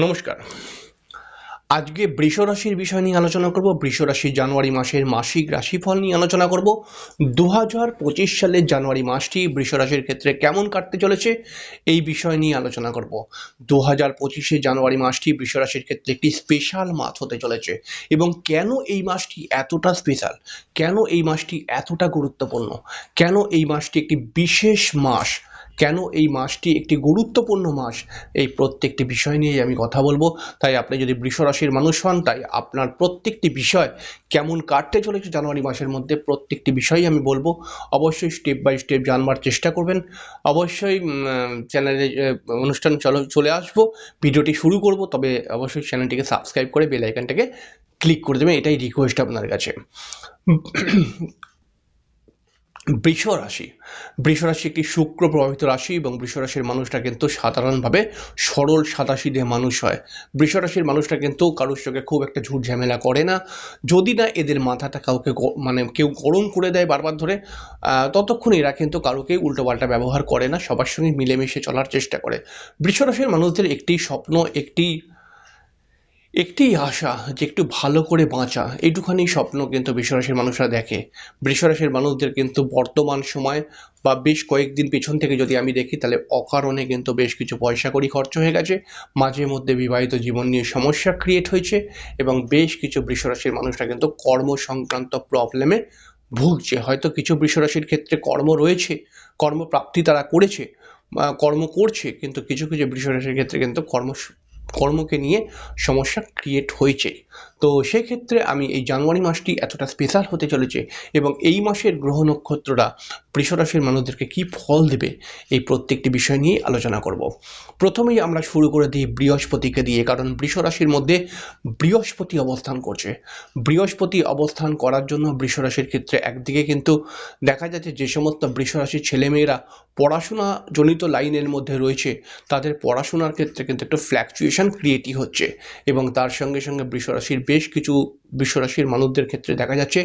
নমস্কার। আজকে বৃষ রাশির বিষয় নিয়ে আলোচনা করব। বৃষ রাশি জানুয়ারি মাসের মাসিক রাশিফল নিয়ে আলোচনা করব। দু হাজার পঁচিশ সালের জানুয়ারি মাসটি বৃষ রাশির ক্ষেত্রে কেমন কাটতে চলেছে এই বিষয় নিয়ে আলোচনা করব। দু হাজার পঁচিশে জানুয়ারি মাসটি বৃষ রাশির ক্ষেত্রে একটি স্পেশাল মাস হতে চলেছে এবং কেন এই মাসটি এতটা স্পেশাল কেন এই মাসটি এতটা গুরুত্বপূর্ণ? কেন এই মাসটি একটি বিশেষ মাস? কেন এই মাসটি একটি গুরুত্বপূর্ণ মাস? এই প্রত্যেকটি বিষয় নিয়ে আমি কথা বলব। তাই আপনি যদি বৃষ রাশির মানুষ হন, তাই আপনার প্রত্যেকটি বিষয় কেমন কাটতে চলেছে জানুয়ারি মাসের মধ্যে প্রত্যেকটি বিষয়ই আমি বলব। অবশ্যই স্টেপ বাই স্টেপ জানবার চেষ্টা করবেন। অবশ্যই চ্যানেলে অনুষ্ঠান চলো, চলে আসব। ভিডিওটি শুরু করব, তবে অবশ্যই চ্যানেলটিকে সাবস্ক্রাইব করে বেল আইকনটাকে ক্লিক করে দেবেন। এটাই রিকোয়েস্ট আপনার কাছে। বৃষ রাশি বৃষ রাশি একটি শুক্র প্রভাবিত রাশি এবং বৃষ রাশির মানুষটা কিন্তু সাধারণভাবে সরল সাদাসিধে মানুষ হয়। বৃষ রাশির মানুষটা কিন্তু কারোর সঙ্গে খুব একটা ঝুট ঝামেলা করে না। যদি না এদের মাথাটা কাউকে মানে কেউ গরম করে দেয় বারবার ধরে ততক্ষণ এরা কিন্তু কারোকে উল্টোপাল্টা ব্যবহার করে না। সবার সঙ্গে মিলেমিশে চলার চেষ্টা করে। বৃষ রাশির মানুষদের একটি স্বপ্ন, একটি একটি আশা যে একটু ভালো করে বাঁচা, এইটুখানি স্বপ্ন কিন্তু বৃষরাশির মানুষরা দেখে। বৃষরাশির মানুষদের কিন্তু বর্তমান সময় বা বেশ কয়েকদিন পেছন থেকে যদি আমি দেখি, তাহলে অকারণে কিন্তু বেশ কিছু পয়সা কড়ি খরচ হয়ে গেছে। মাঝে মধ্যে বিবাহিত জীবন নিয়ে সমস্যা ক্রিয়েট হয়েছে এবং বেশ কিছু বৃষরাশির মানুষরা কিন্তু কর্ম সংক্রান্ত প্রবলেমে ভুগছে। হয়তো কিছু বৃষরাশির ক্ষেত্রে কর্ম রয়েছে, কর্মপ্রাপ্তি তারা করেছে কর্ম করছে, কিন্তু কিছু কিছু বৃষরাশির ক্ষেত্রে কিন্তু কর্ম কর্মকে নিয়ে সমস্যা ক্রিয়েট হয়েছে। তো সেক্ষেত্রে আমি এই জানুয়ারি মাসটি এতটা স্পেশাল হতে চলেছে এবং এই মাসের গ্রহ নক্ষত্ররা বৃষরাশির মানুষদেরকে কি ফল দেবে এই প্রত্যেকটি বিষয় নিয়ে আলোচনা করব। প্রথমেই আমরা শুরু করে দিই বৃহস্পতিকে দিয়ে, কারণ বৃষরাশির মধ্যে বৃহস্পতি অবস্থান করছে। বৃহস্পতি অবস্থান করার জন্য বৃষরাশির ক্ষেত্রে একদিকে কিন্তু দেখা যাচ্ছে যে সমস্ত বৃষরাশির ছেলেমেয়েরা পড়াশোনা জনিত লাইনের মধ্যে রয়েছে, তাদের পড়াশোনার ক্ষেত্রে কিন্তু একটু ফ্ল্যাকচুয়েশন ক্রিয়েটই হচ্ছে এবং তার সঙ্গে সঙ্গে বৃষরাশির বেশ কিছু বৃষরাশির মানুষদের ক্ষেত্রে দেখা যাচ্ছে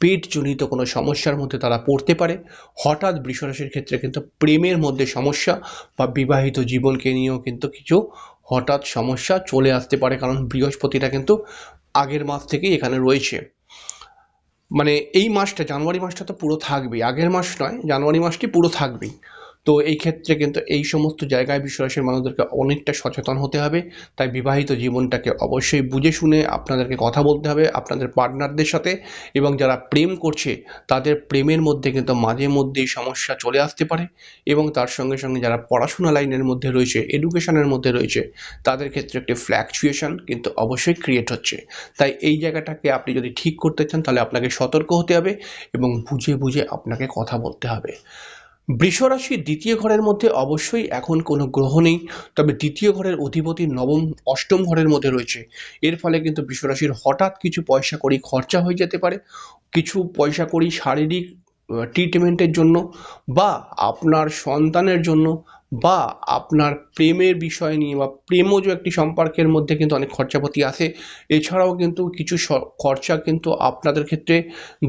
পেটজনিত কোনো সমস্যার মধ্যে তারা পড়তে পারে। হঠাৎ বৃষরাশির ক্ষেত্রে কিন্তু প্রেমের মধ্যে সমস্যা বা বিবাহিত জীবনকে নিয়েও কিন্তু কিছু হঠাৎ সমস্যা চলে আসতে পারে, কারণ বৃহস্পতিটা কিন্তু আগের মাস থেকেই এখানে রয়েছে। মানে এই মাসটা, জানুয়ারি মাসটা তো পুরো থাকবেই। আগের মাস নয়, জানুয়ারি মাসটি পুরো থাকবেই। তো এই ক্ষেত্রে কিন্তু এই সমস্ত জায়গায় বিশ্বাসের মানুষদেরকে অনেকটা সচেতন হতে হবে। তাই বিবাহিত জীবনটাকে অবশ্যই বুঝে শুনে আপনাদেরকে কথা বলতে হবে আপনাদের পার্টনারদের সাথে এবং যারা প্রেম করছে, তাদের প্রেমের মধ্যে কিন্তু মাঝে মধ্যেই সমস্যা চলে আসতে পারে এবং তার সঙ্গে সঙ্গে যারা পড়াশোনা লাইনের মধ্যে রয়েছে এডুকেশনের মধ্যে রয়েছে, তাদের ক্ষেত্রে একটি ফ্ল্যাকচুয়েশন কিন্তু অবশ্যই ক্রিয়েট হচ্ছে। তাই এই জায়গাটাকে আপনি যদি ঠিক করতে চান, তাহলে আপনাকে সতর্ক হতে হবে এবং বুঝে বুঝে আপনাকে কথা বলতে হবে। বৃষরাশির দ্বিতীয় ঘরের মধ্যে অবশ্যই এখন কোনো গ্রহ নেই, তবে দ্বিতীয় ঘরের অধিপতি নবম, অষ্টম ঘরের মধ্যে রয়েছে। এর ফলে কিন্তু বৃষরাশির হঠাৎ কিছু পয়সা কড়ি খরচা হয়ে যেতে পারে। কিছু পয়সা কড়ি শারীরিক ট্রিটমেন্টের জন্য বা আপনার সন্তানের জন্য বা আপনার প্রেমের বিষয় নিয়ে বা প্রেমও যে একটি সম্পর্কের মধ্যে কিন্তু অনেক খরচাপাতি আসে এছাড়াও কিন্তু কিছু খরচা কিন্তু আপনাদের ক্ষেত্রে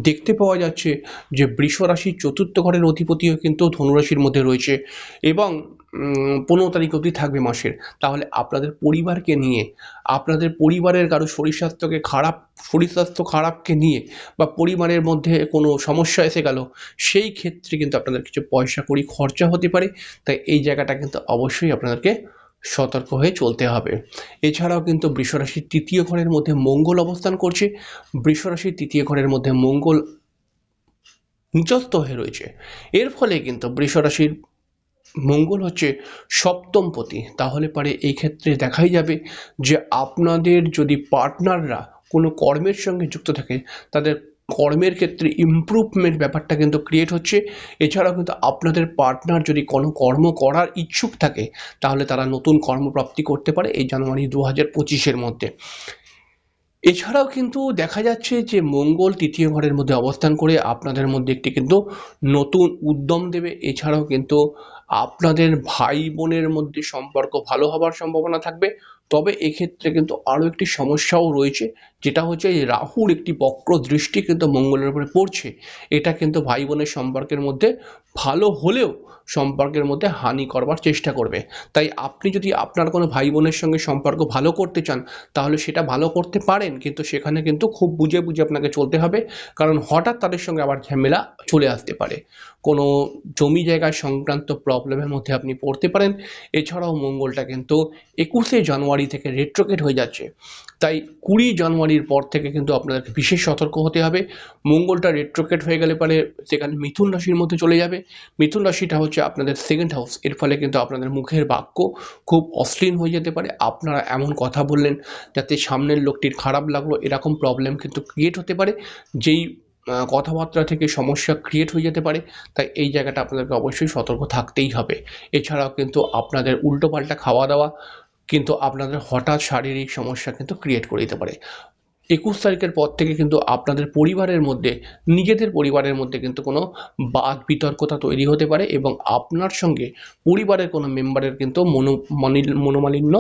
দেখতে পাওয়া যাচ্ছে যে বৃষ রাশির চতুর্থ ঘরের অধিপতিও কিন্তু ধনুরাশির মধ্যে রয়েছে। এবং পনেরো তারিখ অবধি থাকবে মাসের। তাহলে আপনাদের পরিবারকে নিয়ে, আপনাদের পরিবারের কারও শরীর স্বাস্থ্যকে খারাপ, শরীর স্বাস্থ্য খারাপকে নিয়ে বা পরিবারের মধ্যে কোনো সমস্যা এসে গেল, সেই ক্ষেত্রে কিন্তু আপনাদের কিছু পয়সা কড়ি খরচা হতে পারে। তাই এই জায়গাটা কিন্তু অবশ্যই আপনাদেরকে সতর্ক হয়ে চলতে হবে। এছাড়াও কিন্তু বৃষরাশির তৃতীয় ঘরের মধ্যে মঙ্গল অবস্থান করছে। বৃষরাশির তৃতীয় ঘরের মধ্যে মঙ্গল নিচস্ত হয়ে রয়েছে। এর ফলে কিন্তু বৃষরাশির মঙ্গল হচ্ছে সপ্তম সপ্তমপতি তাহলে পারে এই ক্ষেত্রে দেখাই যাবে যে আপনাদের যদি পার্টনাররা কোনো কর্মের সঙ্গে যুক্ত থাকে, তাদের কর্মের ক্ষেত্রে ইমপ্রুভমেন্ট ব্যাপারটা কিন্তু ক্রিয়েট হচ্ছে। এছাড়াও কিন্তু আপনাদের পার্টনার যদি কোনো কর্ম করার ইচ্ছুক থাকে, তাহলে তারা নতুন কর্মপ্রাপ্তি করতে পারে এই জানুয়ারি দু হাজার পঁচিশের মধ্যে। এছাড়াও কিন্তু দেখা যাচ্ছে যে মঙ্গল তৃতীয় ঘরের মধ্যে অবস্থান করে আপনাদের মধ্যে একটি কিন্তু নতুন উদ্যম দেবে। এছাড়াও কিন্তু আপনাদের ভাই বোনের মধ্যে সম্পর্ক ভালো হবার সম্ভাবনা থাকবে। তবে এক্ষেত্রে কিন্তু আরও একটি সমস্যাও রয়েছে, যেটা হচ্ছে রাহুর একটি বক্র দৃষ্টি কিন্তু মঙ্গলের উপরে পড়ছে। এটা কিন্তু ভাই বোনের সম্পর্কের মধ্যে ভালো হলেও সম্পর্কের মধ্যে হানি করবার চেষ্টা করবে। তাই আপনি যদি আপনার কোনো ভাই বোনের সঙ্গে সম্পর্ক ভালো করতে চান, তাহলে সেটা ভালো করতে পারেন, কিন্তু সেখানে কিন্তু খুব বুঝে বুঝে আপনাকে চলতে হবে, কারণ হঠাৎ তাদের সঙ্গে আবার ঝামেলা চলে আসতে পারে। কোনো জমি জায়গায় সংক্রান্ত প্রবলেমের মধ্যে আপনি পড়তে পারেন। এছাড়াও মঙ্গলটা কিন্তু একুশে জানুয়ারি থেকে রেট্রোকেট হয়ে যাচ্ছে। তাই কুড়ি জানুয়ারির পর থেকে কিন্তু আপনাদেরকে বিশেষ সতর্ক হতে হবে। মঙ্গলটা রেট্রোকেট হয়ে গেলে পরে সেখানে মিথুন রাশির মধ্যে চলে যাবে। মিথুন রাশিটা হচ্ছে আপনাদের সেকেন্ড হাউস এর ফলে কিন্তু আপনাদের মুখের বাক্য খুব অশ্লীল হয়ে যেতে পারে। আপনারা এমন কথা বললেন যাতে সামনের লোকটির খারাপ লাগল। এরকম প্রবলেম কিন্তু ক্রিয়েট হতে পারে। যেই কথাবার্তা থেকে সমস্যা ক্রিয়েট হয়ে যেতে পারে। তাই এই জায়গাটা আপনাদেরকে অবশ্যই সতর্ক থাকতেই হবে। এছাড়াও কিন্তু আপনাদের উল্টোপাল্টা খাওয়া দাওয়া, কিন্তু আপনাদের হঠাৎ শারীরিক সমস্যা কিন্তু ক্রিয়েট করে দিতে পারে। একুশ তারিখের পর থেকে কিন্তু আপনাদের পরিবারের মধ্যে, নিজেদের পরিবারের মধ্যে কিন্তু কোনো বাদ বিতর্কতা তৈরি হতে পারে এবং আপনার সঙ্গে পরিবারের কোনো মেম্বারের কিন্তু মনো, মনোমালিন্য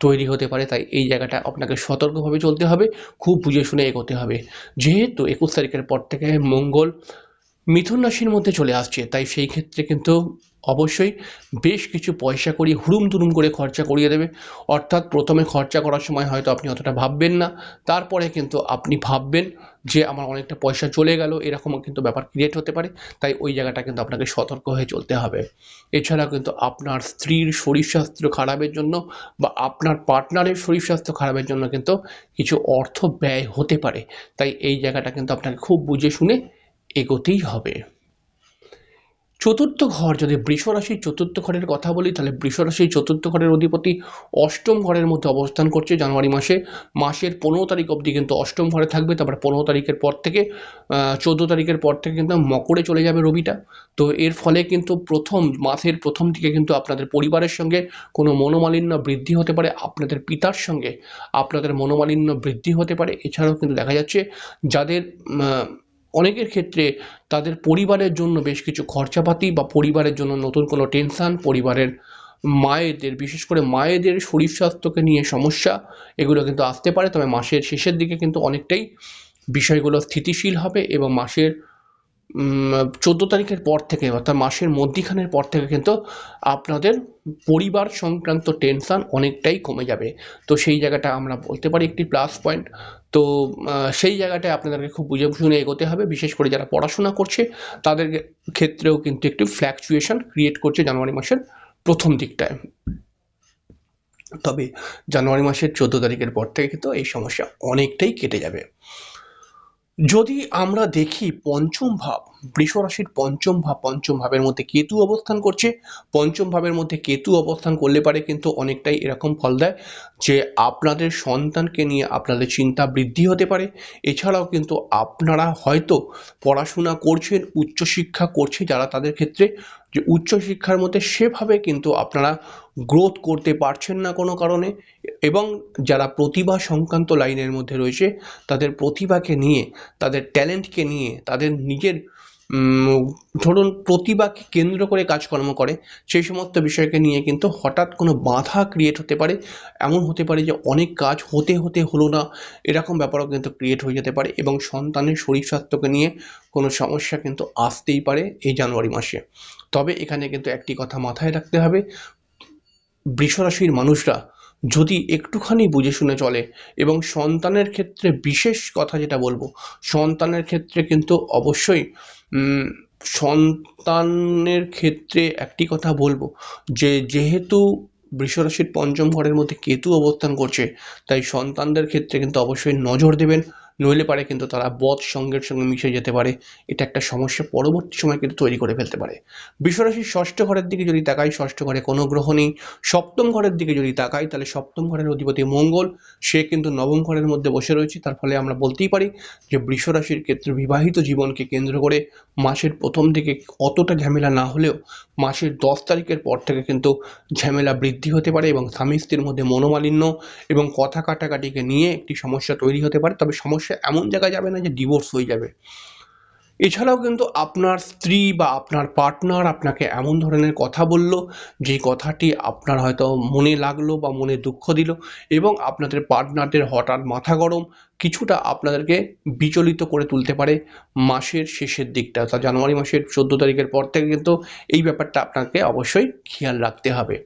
তৈরি হতে পারে। তাই এই জায়গাটা আপনাকে সতর্কভাবে চলতে হবে, খুব বুঝে শুনে এগোতে হবে। যেহেতু একুশ তারিখের পর থেকে মঙ্গল মিথুন রাশির মধ্যে চলে আসছে, তাই সেই ক্ষেত্রে কিন্তু অবশ্যই বেশ কিছু পয়সা করি হুড়ুম তুরুম করে খরচা করিয়ে দেবে। অর্থাৎ প্রথমে খরচা করার সময় হয়তো আপনি অতটা ভাববেন না। তারপরে কিন্তু আপনি ভাববেন যে আমার অনেকটা পয়সা চলে গেল, এরকমও কিন্তু ব্যাপার ক্রিয়েট হতে পারে। তাই ওই জায়গাটা কিন্তু আপনাকে সতর্ক হয়ে চলতে হবে। এছাড়া কিন্তু আপনার স্ত্রীর শরীর স্বাস্থ্য খারাপের জন্য বা আপনার পার্টনারের শরীর স্বাস্থ্য খারাপের জন্য কিন্তু কিছু অর্থ ব্যয় হতে পারে। তাই এই জায়গাটা কিন্তু আপনাকে খুব বুঝে শুনে এগোতেই হবে। চতুর্থ ঘর, যদি বৃষ রাশির চতুর্থ ঘরের কথা বলি, তাহলে বৃষ রাশির চতুর্থ ঘরের অধিপতি অষ্টম ঘরের মধ্যে অবস্থান করছে জানুয়ারি মাসে। মাসের পনেরো তারিখ অবধি কিন্তু অষ্টম ঘরে থাকবে, তারপর পনেরো তারিখের পর থেকে চোদ্দ তারিখের পর থেকে কিন্তু মকরে চলে যাবে রবিটা। তো এর ফলে কিন্তু প্রথম, মাসের প্রথম দিকে কিন্তু আপনাদের পরিবারের সঙ্গে কোনো মনোমালিন্য বৃদ্ধি হতে পারে, আপনাদের পিতার সঙ্গে আপনাদের মনোমালিন্য বৃদ্ধি হতে পারে। এছাড়াও কিন্তু দেখা যাচ্ছে, যাদের অনেকের ক্ষেত্রে তাদের পরিবারের জন্য বেশ কিছু খরচাপাতি বা পরিবারের জন্য নতুন কোনো টেনশান পরিবারের মায়েদের, বিশেষ করে মায়েদের শরীর স্বাস্থ্যকে নিয়ে সমস্যা, এগুলো কিন্তু আসতে পারে। তবে মাসের শেষের দিকে কিন্তু অনেকটাই বিষয়গুলো স্থিতিশীল হবে এবং মাসের চোদ্দ তারিখের পর থেকে অর্থাৎ মাসের মধ্যিখানের পর থেকে কিন্তু আপনাদের পরিবার সংক্রান্ত টেনশান অনেকটাই কমে যাবে। তো সেই জায়গাটা আমরা বলতে পারি একটি প্লাস পয়েন্ট তো সেই জায়গাটায় আপনাদেরকে খুব বুঝে শুনে এগোতে হবে। বিশেষ করে যারা পড়াশোনা করছে, তাদের ক্ষেত্রেও কিন্তু একটু ফ্ল্যাকচুয়েশন ক্রিয়েট করছে জানুয়ারি মাসের প্রথম দিকটায়। তবে জানুয়ারি মাসের চোদ্দ তারিখের পর থেকে কিন্তু এই সমস্যা অনেকটাই কেটে যাবে। যদি আমরা দেখি পঞ্চম ভাব, বৃষ রাশির পঞ্চম ভাব, পঞ্চম ভাবের মধ্যে কেতু অবস্থান করছে। পঞ্চম ভাবের মধ্যে কেতু অবস্থান করলে পারে কিন্তু অনেকটাই এরকম ফল দেয় যে আপনাদের সন্তানকে নিয়ে আপনাদের চিন্তা বৃদ্ধি হতে পারে। এছাড়াও কিন্তু আপনারা হয়তো পড়াশোনা করছেন, উচ্চশিক্ষা করছে যারা তাদের ক্ষেত্রে। যে উচ্চশিক্ষার মধ্যে সেভাবে কিন্তু আপনারা গ্রোথ করতে পারছেন না কোনো কারণে এবং যারা প্রতিভা সংক্রান্ত লাইনের মধ্যে রয়েছে, তাদের প্রতিভাকে নিয়ে, তাদের ট্যালেন্টকে নিয়ে, তাদের নিজের ধরুন প্রতিভাকে কেন্দ্র করে কাজকর্ম করে, সেই সমস্ত বিষয়কে নিয়ে কিন্তু হঠাৎ কোনো বাধা ক্রিয়েট হতে পারে। এমন হতে পারে যে অনেক কাজ হতে হতে হলো না, এরকম ব্যাপারও কিন্তু ক্রিয়েট হয়ে যেতে পারে এবং সন্তানের শরীর স্বাস্থ্যকে নিয়ে কোনো সমস্যা কিন্তু আসতেই পারে এই জানুয়ারি মাসে। তবে এখানে কিন্তু একটি কথা মাথায় রাখতে হবে। বৃষরাশির মানুষরা যদি একটুখানি বুঝে শুনে চলে এবং সন্তানের ক্ষেত্রে বিশেষ কথা যেটা বলব, সন্তানের ক্ষেত্রে কিন্তু অবশ্যই সন্তানের ক্ষেত্রে একটি কথা বলব যে, যেহেতু বৃষরাশির পঞ্চম ঘরের মধ্যে কেতু অবস্থান করছে, তাই সন্তানদের ক্ষেত্রে কিন্তু অবশ্যই নজর দেবেন। নইলে পারে কিন্তু তারা বধ সঙ্গের সঙ্গে মিশে যেতে পারে। এটা একটা সমস্যা পরবর্তী সময় কিন্তু তৈরি করে ফেলতে পারে। বিশ্বরাশির ষষ্ঠ ঘরের দিকে যদি তাকাই, ষষ্ঠ ঘরে কোনো গ্রহ নেই। সপ্তম ঘরের দিকে যদি তাকাই, তাহলে সপ্তম ঘরের অধিপতি মঙ্গল, সে কিন্তু নবম ঘরের মধ্যে বসে রয়েছে। তার ফলে আমরা বলতেই পারি যে বৃষ রাশির ক্ষেত্রে বিবাহিত জীবনকে কেন্দ্র করে মাসের প্রথম দিকে অতটা ঝামেলা না হলেও মাসের দশ তারিখের পর থেকে কিন্তু ঝামেলা বৃদ্ধি হতে পারে এবং স্বামী স্ত্রীর মধ্যে মনোমালিন্য এবং কথা কাটাকাটিকে নিয়ে একটি সমস্যা তৈরি হতে পারে। তবে সমস্যা এমন জায়গায় যাবে না যে ডিভোর্স হয়ে যাবে। এছাড়াও কিন্তু আপনার স্ত্রী বা আপনার পার্টনার আপনাকে এমন ধরনের কথা বলল যে কথাটি আপনার হয়তো মনে লাগল বা মনে দুঃখ দিল এবং আপনাদের পার্টনারদের হঠাৎ মাথা গরম কিছুটা আপনাদেরকে বিচলিত করে তুলতে পারে মাসের শেষের দিকটা। অর্থাৎ জানুয়ারি মাসের চোদ্দ তারিখের পর থেকে কিন্তু এই ব্যাপারটা আপনাকে অবশ্যই খেয়াল রাখতে হবে।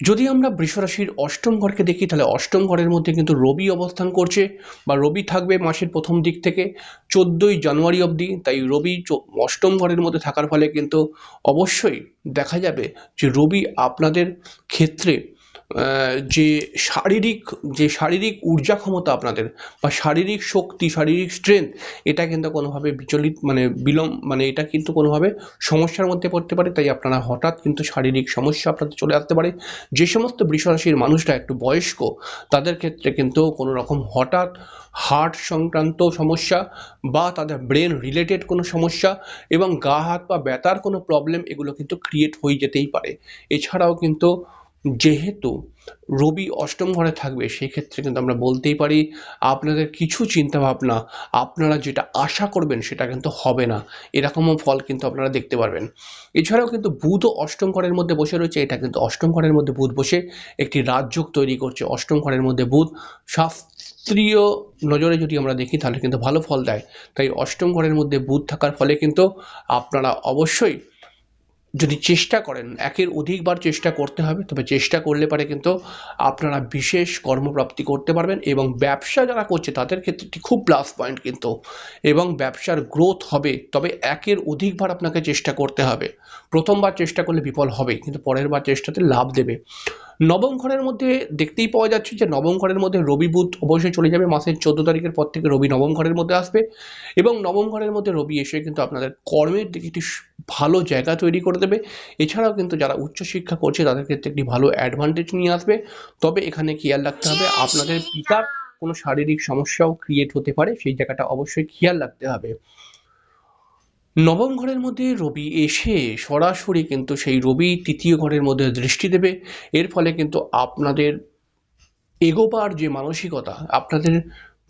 যদি আমরা বৃষরাশির অষ্টম ঘরকে দেখি, তাহলে অষ্টম ঘরের মধ্যে কিন্তু রবি অবস্থান করছে বা রবি থাকবে মাসের প্রথম দিক থেকে। চোদ্দোই জানুয়ারি অবধি, তাই রবি অষ্টম ঘরের মধ্যে থাকার ফলে কিন্তু অবশ্যই দেখা যাবে যে রবি আপনাদের ক্ষেত্রে যে শারীরিক যে শারীরিক ঊর্জা ক্ষমতা আপনাদের বা শারীরিক শক্তি, শারীরিক স্ট্রেংথ এটা কিন্তু কোনোভাবে বিচলিত মানে বিলম্ব মানে এটা কিন্তু কোনোভাবে সমস্যার মধ্যে পড়তে পারে। তাই আপনারা হঠাৎ কিন্তু শারীরিক সমস্যা আপনাদের চলে আসতে পারে। যে সমস্ত বৃষরাশির মানুষরা একটু বয়স্ক, তাদের ক্ষেত্রে কিন্তু কোনো রকম হঠাৎ হার্ট সংক্রান্ত সমস্যা বা তাদের ব্রেন রিলেটেড কোনো সমস্যা এবং গা হাত বা ব্যথার কোনো প্রবলেম এগুলো কিন্তু ক্রিয়েট হয়ে যেতেই পারে। এছাড়াও কিন্তু যেহেতু রবি অষ্টম ঘরে থাকবে, সেক্ষেত্রে কিন্তু আমরা বলতেই পারি, আপনাদের কিছু চিন্তাভাবনা, আপনারা যেটা আশা করবেন সেটা কিন্তু হবে না। এরকমও ফল কিন্তু আপনারা দেখতে পারবেন। এছাড়াও কিন্তু বুধও অষ্টম ঘরের মধ্যে বসে রয়েছে, এটা কিন্তু অষ্টম ঘরের মধ্যে বুধ বসে একটি রাজযোগ তৈরি করছে। অষ্টম ঘরের মধ্যে বুধ শাস্ত্রীয় নজরে যদি আমরা দেখি, তাহলে কিন্তু ভালো ফল দেয়। তাই অষ্টম ঘরের মধ্যে বুধ থাকার ফলে কিন্তু আপনারা অবশ্যই যদি চেষ্টা করেন, একের অধিকবার চেষ্টা করতে হবে, তবে চেষ্টা করলে পারে কিন্তু আপনারা বিশেষ কর্মপ্রাপ্তি করতে পারবেন এবং ব্যবসা যারা করছে তাদের ক্ষেত্রে একটি খুব প্লাস পয়েন্ট কিন্তু এবং ব্যবসার গ্রোথ হবে, তবে একের অধিকবার আপনাকে চেষ্টা করতে হবে। প্রথমবার চেষ্টা করলে বিফল হবে কিন্তু পরের বার চেষ্টাতে লাভ দেবে। নবম ঘরের মধ্যে দেখতেই পাওয়া যাচ্ছে যে নবম ঘরের মধ্যে রবি বুধ অবশ্যই চলে যাবে মাসের চোদ্দ তারিখের পর থেকে রবি নবম ঘরের মধ্যে আসবে এবং নবম ঘরের মধ্যে রবি এসে কিন্তু আপনাদের কর্মের দিকে একটি ভালো জায়গা তৈরি করে দেবে। এছাড়াও কিন্তু যারা উচ্চশিক্ষা করছে তাদের ক্ষেত্রে একটি ভালো অ্যাডভান্টেজ নিয়ে আসবে। তবে এখানে খেয়াল রাখতে হবে আপনাদের পিতার কোনো শারীরিক সমস্যাও ক্রিয়েট হতে পারে সেই জায়গাটা অবশ্যই খেয়াল রাখতে হবে। নবম ঘরের মধ্যে রবি এসে সরাসরি কিন্তু সেই রবি তৃতীয় ঘরের মধ্যে দৃষ্টি দেবে। এর ফলে কিন্তু আপনাদের এগোবার যে মানসিকতা, আপনাদের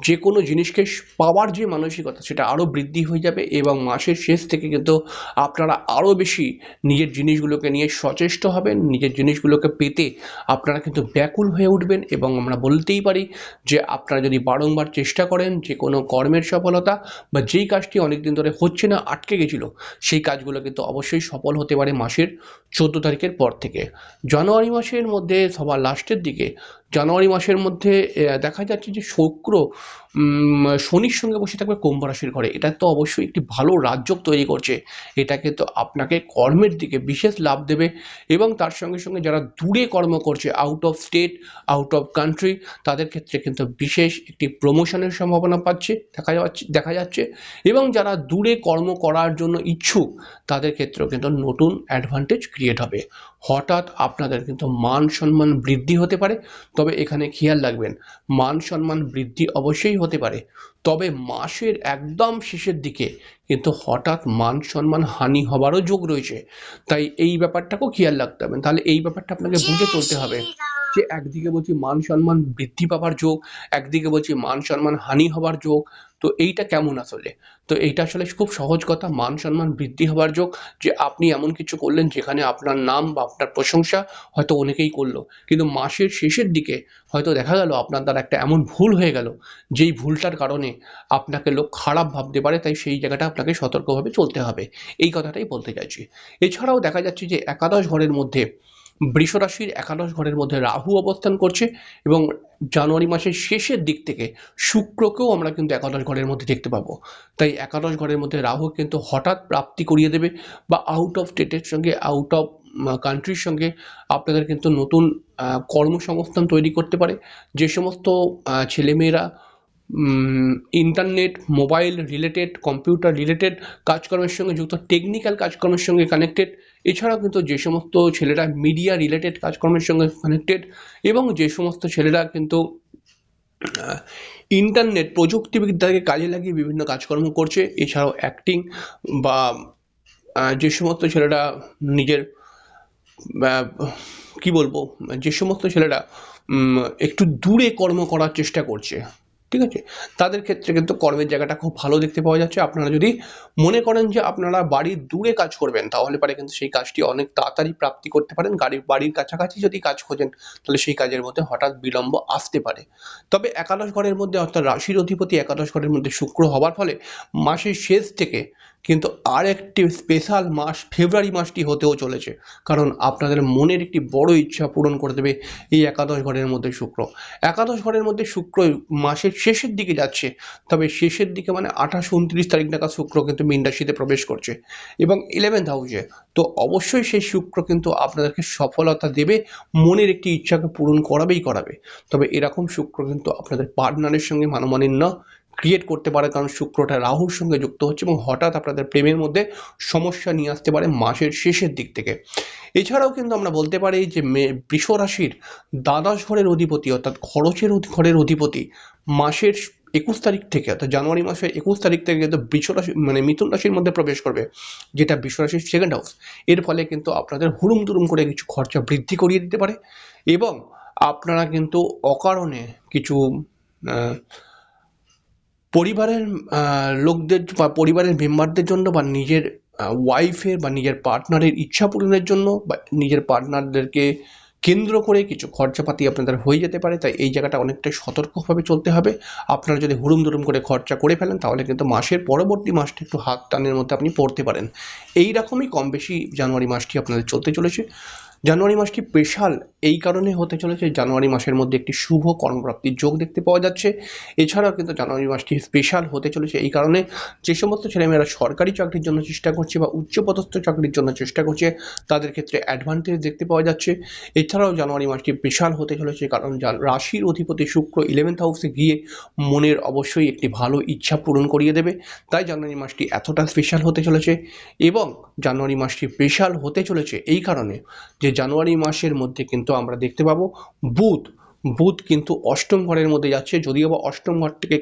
যে কোনো জিনিসকে পাওয়ার যে মানসিকতা সেটা আরও বৃদ্ধি হয়ে যাবে এবং মাসের শেষ থেকে কিন্তু আপনারা আরও বেশি নিজের জিনিসগুলোকে নিয়ে সচেষ্ট হবেন, নিজের জিনিসগুলোকে পেতে আপনারা কিন্তু ব্যাকুল হয়ে উঠবেন এবং আমরা বলতেই পারি যে আপনারা যদি বারংবার চেষ্টা করেন যে কোনো কর্মের সফলতা বা যেই কাজটি অনেক দিন ধরে হচ্ছে না, আটকে গেছিল, সেই কাজগুলো কিন্তু অবশ্যই সফল হতে পারে মাসের চোদ্দ তারিখের পর থেকে। জানুয়ারি মাসের মধ্যে সবার লাস্টের দিকে জানুয়ারি মাসের মধ্যে দেখা যাচ্ছে যে শুক্র শনির সঙ্গে বসে থাকবে কুম্ভ রাশির ঘরে। এটা তো অবশ্যই একটি ভালো রাজযোগ তৈরি করছে। এটাকে তো আপনাকে কর্মের দিকে বিশেষ লাভ দেবে এবং তার সঙ্গে সঙ্গে যারা দূরে কর্ম করছে out of state out of country তাদের ক্ষেত্রে কিন্তু বিশেষ একটি প্রমোশনের সম্ভাবনা পাচ্ছে, দেখা যাচ্ছে দেখা যাচ্ছে। এবং যারা দূরে কর্ম করার জন্য ইচ্ছুক, তাদের ক্ষেত্রেও কিন্তু নতুন অ্যাডভান্টেজ ক্রিয়েট হবে। হঠাৎ আপনাদের কিন্তু মান সম্মান বৃদ্ধি হতে পারে, তবে এখানে খেয়াল রাখবেন মান সম্মান বৃদ্ধি অবশ্যই হতে পারে। তবে মাসের একদম শেষের দিকে কিন্তু হঠাৎ মান সম্মান হানি হবারও যোগ রয়েছে। তাই এই ব্যাপারটাকেও খেয়াল রাখতে হবে। তাহলে এই ব্যাপারটা আপনাকে বুঝে চলতে হবে। যে একদিকে বলছি মান সম্মান বৃদ্ধি পাবার যোগ, একদিকে বলছি মান সম্মান হানি হবার যোগ, তো এইটা কেমন আসলে? তো এইটা আসলে খুব সহজ কথা, মান সম্মান বৃদ্ধি হবার যোগ, যে আপনি এমন কিছু করলেন যেখানে আপনার নাম বা আপনার প্রশংসা হয়তো অনেকেই করল, কিন্তু মাসের শেষের দিকে হয়তো দেখা গেল আপনার দ্বারা একটা এমন ভুল হয়ে গেল, যেই ভুলটার কারণে আপনাকে লোক খারাপ ভাবতে পারে, তাই সেই জায়গাটা আপনাকে সতর্কভাবে চলতে হবে, এই কথাটাই বলতে চাইছি। এছাড়াও দেখা যাচ্ছে যে একাদশ ঘরের মধ্যে বৃষ রাশির একাদশ ঘরের মধ্যে রাহু অবস্থান করছে এবং জানুয়ারি মাসের শেষের দিক থেকে শুক্রকেও আমরা কিন্তু একাদশ ঘরের মধ্যে দেখতে পাবো। তাই একাদশ ঘরের মধ্যে রাহু কিন্তু হঠাৎ প্রাপ্তি করিয়ে দেবে বা আউট অফ স্টেটের সঙ্গে আউট অফ কান্ট্রির সঙ্গে আপনাদের কিন্তু নতুন কর্মসংস্থান তৈরি করতে পারে। যে সমস্ত ছেলেমেয়েরা internet mobile related computer related কাজকর্মের সঙ্গে যুক্ত টেকনিক্যাল কাজকর্মের সঙ্গে কানেক্টেড এছাড়াও কিন্তু যে সমস্ত ছেলেরা মিডিয়া রিলেটেড কাজকর্মের সঙ্গে কানেক্টেড এবং যে সমস্ত ছেলেরা কিন্তু ইন্টারনেট প্রযুক্তিবিদ্যাকে কাজে লাগিয়ে বিভিন্ন কাজকর্ম করছে, এছাড়াও অ্যাক্টিং বা যে সমস্ত ছেলেরা নিজের কি বলব, যে সমস্ত ছেলেরা একটু দূরে কর্ম করার চেষ্টা করছে। ঠিক আছে? তাদের ক্ষেত্রে কিন্তু কর্মের জায়গাটা খুব ভালো দেখতে পাওয়া যাচ্ছে। আপনারা যদি মনে করেন যে আপনারা বাড়ির দূরে কাজ করবেন, তাহলে পারে কিন্তু সেই কাজটি অনেক তাড়াতাড়ি প্রাপ্তি করতে পারেন। গাড়ির, বাড়ির কাছাকাছি যদি কাজ খোঁজেন, তাহলে সেই কাজের মধ্যে হঠাৎ বিলম্ব আসতে পারে। তবে একাদশ ঘরের মধ্যে অর্থাৎ রাশির অধিপতি একাদশ ঘরের মধ্যে শুক্র হওয়ার ফলে মাসের শেষ থেকে কিন্তু আর একটি স্পেশাল মাস ফেব্রুয়ারি মাসটি হতেও চলেছে। কারণ আপনাদের মনের একটি বড় ইচ্ছা পূরণ করে দেবে এই একাদশ ঘরের মধ্যে শুক্র। একাদশ ঘরের মধ্যে শুক্র মাসের শেষের দিকে যাচ্ছে। তবে শেষের দিকে মানে আঠাশ, উনত্রিশ তারিখ নাগাদ শুক্র কিন্তু মীন প্রবেশ করছে এবং ইলেভেন্থ হাউসে তো অবশ্যই সেই শুক্র কিন্তু আপনাদেরকে সফলতা দেবে, মনের একটি ইচ্ছাকে পূরণ করাবেই করাবে। তবে এরকম শুক্র কিন্তু আপনাদের পার্টনারের সঙ্গে মানমানিন্য ক্রিয়েট করতে পারে কারণ শুক্রটা রাহুর সঙ্গে যুক্ত হচ্ছে এবং হঠাৎ আপনাদের প্রেমের মধ্যে সমস্যা নিয়ে আসতে পারে মাসের শেষের দিক থেকে। এছাড়াও কিন্তু আমরা বলতে পারি যে মে, বৃষ রাশির দ্বাদশ ঘরের অধিপতি অর্থাৎ খরচের ঘরের অধিপতি মাসের একুশ তারিখ থেকে অর্থাৎ জানুয়ারি মাসের একুশ তারিখ থেকে কিন্তু বৃষ রাশি মানে মিথুন রাশির মধ্যে প্রবেশ করবে, যেটা বৃষ রাশির সেকেন্ড হাউস এর ফলে কিন্তু আপনাদের হুড়ুম দুরুম করে কিছু খরচা বৃদ্ধি করিয়ে দিতে পারে এবং আপনারা কিন্তু অকারণে কিছু পরিবারের লোকদের বা পরিবারের মেম্বারদের জন্য বা নিজের ওয়াইফের বা নিজের পার্টনারের ইচ্ছা পূরণের জন্য বা নিজের পার্টনারদেরকে কেন্দ্র করে কিছু খরচাপাতি আপনাদের হয়ে যেতে পারে। তাই এই জায়গাটা অনেকটাই সতর্কভাবে চলতে হবে। আপনারা যদি হুড়ুম দুরুম করে খরচা করে ফেলেন, তাহলে কিন্তু মাসের পরবর্তী মাসটা একটু হাত টানের মধ্যে আপনি পড়তে পারেন। এই রকমই কম বেশি জানুয়ারি মাসটি আপনাদের চলতে চলেছে। জানুয়ারি মাসটি স্পেশাল? এই কারণে হতে চলেছে জানুয়ারি মাসের মধ্যে একটি শুভ কর্মপ্রাপ্তির যোগ দেখতে পাওয়া যাচ্ছে। এছাড়াও কিন্তু জানুয়ারি মাসটি স্পেশাল হতে চলেছে। এই কারণে যে সমস্ত ছেলেমেয়েরা সরকারি চাকরির জন্য চেষ্টা করছে বা উচ্চপদস্থ চাকরির জন্য চেষ্টা করছে, তাদের ক্ষেত্রে অ্যাডভান্টেজ দেখতে পাওয়া যাচ্ছে। এছাড়াও জানুয়ারি মাসটি স্পেশাল হতে চলেছে কারণ রাশির অধিপতি শুক্র ইলেভেন্থ হাউসে গিয়ে মনের অবশ্যই একটি ভালো ইচ্ছা পূরণ করিয়ে দেবে। তাই জানুয়ারি মাসটি এতটা স্পেশাল হতে চলেছে এবং জানুয়ারি মাসটি স্পেশাল হতে চলেছে এই কারণে যে জানুয়ারি মাসের মধ্যে কিন্তু আমরা দেখতে পাবো, বুধ বুধ কিন্তু অষ্টম ঘরের মধ্যে যাচ্ছে, যদিও বা অষ্টম ঘর থেকে